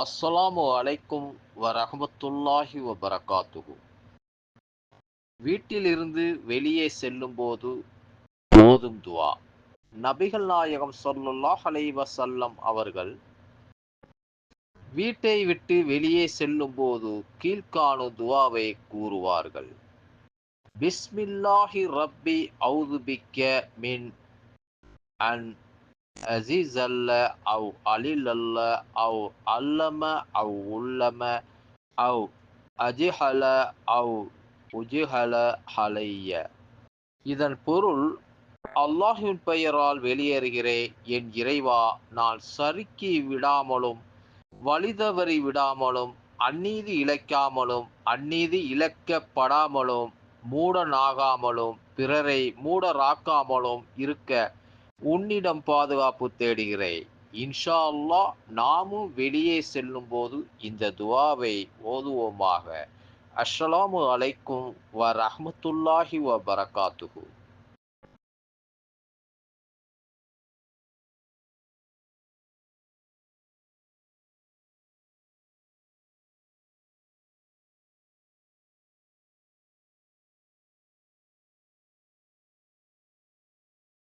அஸ்ஸலாமு அலைக்கும் வரஹமத்துல்லாஹி வபரகாத்துஹு வீட்டிலிருந்து வெளியே செல்லும்போது போதும் துவா. நபிகள் நாயகம் சொல்லுல்லாஹ் அலைஹி வஸல்லம் அவர்கள் வீட்டை விட்டு வெளியே செல்லும்போது கீழ்காணும் துவாவை கூறுவார்கள். பிஸ்மில்லாஹி ரப்பி அவுது பிக்க மின் அன் அசீஸ் அல்ல அவ் அலில் அல்ல அவ் அல்லம அவ் உள்ளம அவ் அஜிஹல அவ் உஜிஹல ஹலைய இதன் பொருள் அல்லாஹின் பெயரால் வெளியேறுகிறேன் என் இறைவா நான் சறுக்கி விடாமலும் வழிதவறி விடாமலும் அந்நீதி இழைக்காமலும் அந்நீதி இழக்கப்படாமலும் மூடனாகாமலும் பிறரை மூடராக்காமலும் இருக்க உன்னிடம் பாதுகாப்பு தேடுகிறேன். இன்ஷா அல்லாஹ் நாமும் வெளியே செல்லும் போது இந்த துவாவை ஓதுவோமாக. அஸ்ஸலாமு அலைக்கும் வ ரஹமத்துல்லாஹி வ பரகாத்துஹு.